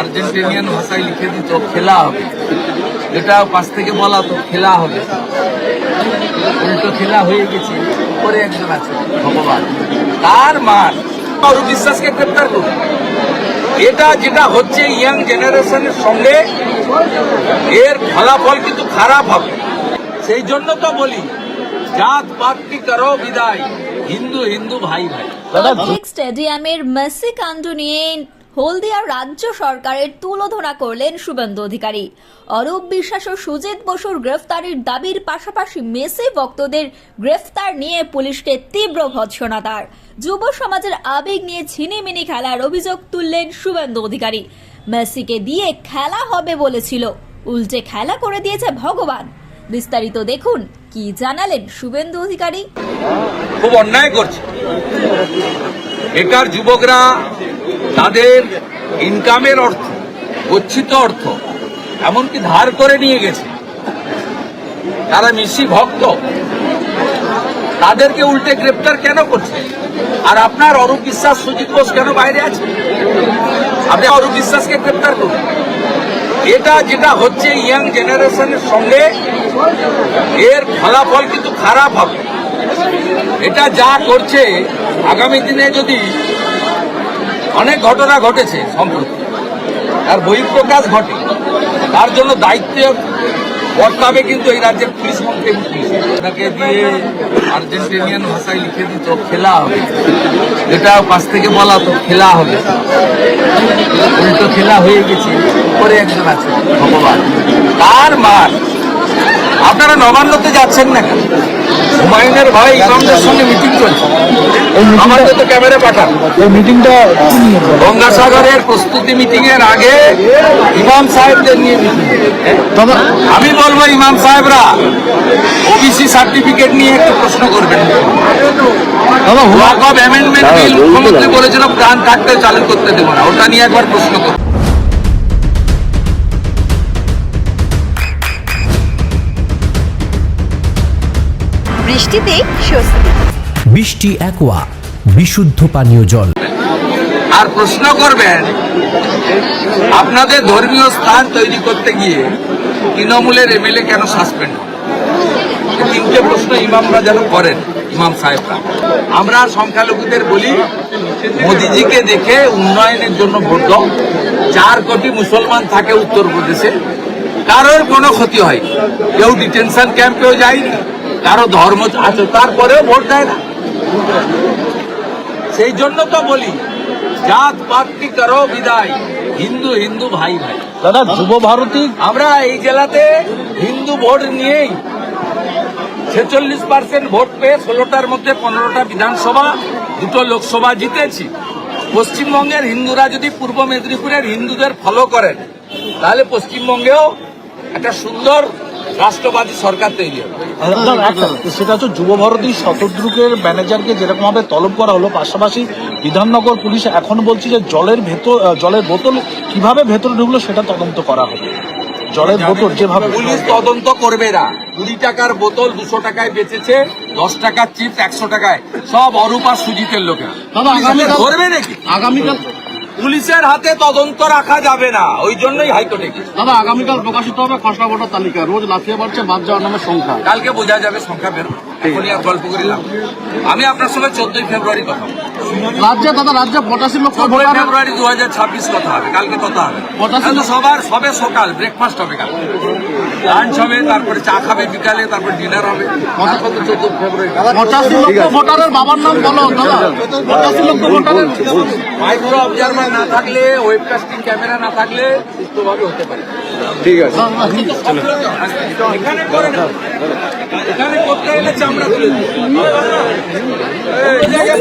Argentinian ভাষায় লিখে দিত, খেলা হবে। এটা পাশ থেকে বলা তো খেলা হবে। উল্টো খেলা হয়ে গেছে উপরে একজন আছে, ভগবান। তার মার অরু বিশ্বাসকে গ্রেপ্তার করুন এটা যেটা হচ্ছে ইয়াং জেনারেশনের সঙ্গে এর ফলাফল কিন্তু খারাপ হবে। সেই জন্য তো বলি, জাত পাত কি করো বিদায়? হিন্দু হিন্দু ভাই ভাই। স্টেডিয়ামের মেসি কাণ্ড নিয়ে হলদিয়া রাজ্য সরকারের তুলোধনা করলেন শুভেন্দু অধিকারী। অরূপ বিশ্বাস ও সুজিত বসুর গ্রেফতারির দাবির পাশাপাশি মেসি ভক্তদের গ্রেফতার নিয়ে পুলিশকে তীব্র ভৎসনা তার যুব সমাজের আবেগ নিয়ে ছিনিমিনি খেলার অভিযোগ তুললেন শুভেন্দু অধিকারী। মেসিকে দিয়ে খেলা হবে বলেছিল। উল্টে খেলা করে দিয়েছে ভগবান। বিস্তারিত দেখুন, কি জানালেন শুভেন্দু অধিকারী? খুব অন্যায় করছে। বেকার যুবকরা তাদের ইনকামের অর্থ, গচ্ছিত অর্থ, এমনকি ধার করে নিয়ে গেছে। তারা মিশি ভক্ত। তাদেরকে উল্টে গ্রেপ্তার কেন করছে? আর আপনার অরূপ বিশ্বাস সুজিত বোস কেন বাইরে আছে? আপনি অরূপ বিশ্বাসকে গ্রেপ্তার করুন। এটা যেটা হচ্ছে ইয়াং জেনারেশনের সঙ্গে এর ফলাফল কিন্তু খারাপ হবে। এটা যা করছে, আগামী দিনে যদি অনেক ঘটনা ঘটেছে সম্প্রতি। তার বহিঃপ্রকাশ ঘটে। তার জন্য দায়িত্ব বর্তাবে কিন্তু এই রাজ্যের পুলিশ মন্ত্রী ওনাকে দিয়ে আর্জেন্টিনিয়ান ভাষায় লিখে দিত, খেলা হবে। যেটা পাশ থেকে বলা তো খেলা হবে। উল্টো খেলা হয়ে গেছে। উপরে একজন আছে, ভগবান। তার আপনারা নবান্নতে যাচ্ছেন না কেন? হুমায়ুনের ভাই ইমামদের সঙ্গে মিটিং চলছে। আমাদের তো ক্যামেরা পাঠান। এই মিটিংটা? গঙ্গাসাগরের প্রস্তুতি মিটিং এর আগে ইমাম সাহেবদের নিয়ে মিটিং আমি বলব ইমাম সাহেবরা ওবিসি সার্টিফিকেট নিয়ে একটু প্রশ্ন করবেন। দাদা হুয়া- ওয়াক অফ অ্যামেন্ডমেন্ট বিল মুখ্যমন্ত্রী বলেছিল প্রাণ কাটতে চালু করতে দেবো না। ওটা নিয়ে একবার প্রশ্ন করুন। বৃষ্টিতে স্বস্তি। বৃষ্টি অ্যাকোয়া বিশুদ্ধ পানীয় জল। আর প্রশ্ন করবেন আপনাদের ধর্মীয় স্থান তৈরি করতে গিয়ে তৃণমূলের এমএলএ কেন সাসপেন্ড তিনটে প্রশ্ন ইমামরা যেন করেন ইমাম সাহেবরা। আমরা সংখ্যালঘুদের বলি মোদিজিকে দেখে উন্নয়নের জন্য ভোট দাও। চার কোটি মুসলমান থাকে উত্তরপ্রদেশে। কারোর কোনো ক্ষতি হয়নি। কেউ ডিটেনশন ক্যাম্পেও যায়নি। কারও ধর্ম আছে তারপরেও ভোট দেয় না। সেই জন্য তো বলি জাত পাত করো বিদায়। হিন্দু হিন্দু ভাই ভাই। দাদা যুব ভারতী আমরা এই জেলাতে হিন্দু ভোট নিয়েই ছেচল্লিশ পার্সেন্ট ভোট পেয়ে ষোলোটার মধ্যে পনেরোটা বিধানসভা দুটো লোকসভা জিতেছি। পশ্চিমবঙ্গের হিন্দুরা যদি পূর্ব মেদিনীপুরের হিন্দুদের ফলো করেন তাহলে পশ্চিমবঙ্গেও একটা সুন্দর রাষ্ট্রবাদী সরকার তৈরি হবে। সেটা হচ্ছে যুব ভারতী শতদ্রুকের ম্যানেজারকে যেরকম ভাবে তলব করা হলো পাশাপাশি বিধাননগর পুলিশ এখন বলছে যে জলের ভেতর জলের বোতল কীভাবে ভেতরে ঢুকলো সেটা তদন্ত করা হবে। জলের বোতল যেভাবে পুলিশ তদন্ত করবে না। কুড়ি টাকার বোতল দুশো টাকায় বেচেছে দশ টাকার চিপস একশো টাকায়। সব অরূপ আর সুজিতের লোকেরা। দাদা, ধরবে নাকি? আগামীকাল পুলিশের হাতে তদন্ত রাখা যাবে না। ওই জন্যই হাইকোর্টে দাদা আগামীকাল প্রকাশিত হবে খসড়া ভোটার তালিকা। রোজ লাফিয়ে বাড়ছে বাদ যাওয়ার নামের সংখ্যা। কালকে বোঝা যাবে সংখ্যা বের এখনই আর গল্প করিলাম। আমি আপনার সঙ্গে চোদ্দই ফেব্রুয়ারি কথা। রাজ্যে দাদা রাজ্যে পঁচাশি লক্ষ ফেব্রুয়ারি দু হাজার ছাব্বিশ কথা হবে কালকে কথা হবে। পঁচাশি সবার সবে সকাল ব্রেকফাস্ট হবে কাল লাঞ্চ হবে তারপরে চা খাবে বিকালে তারপর ডিনার হবে। চোদ্দ ফেব্রুয়ারি। পঁচাশি লক্ষ ভোটারের বাবার নাম বলো দাদা। পঁচাশি লক্ষ ভোটারের মাইক্রো অবজারভার না থাকলে ওয়েবকাস্টিং ক্যামেরা না থাকলে সুস্থভাবে হতে পারে। এখানে করে না। এখানে করতে এলে চামড়া তুলে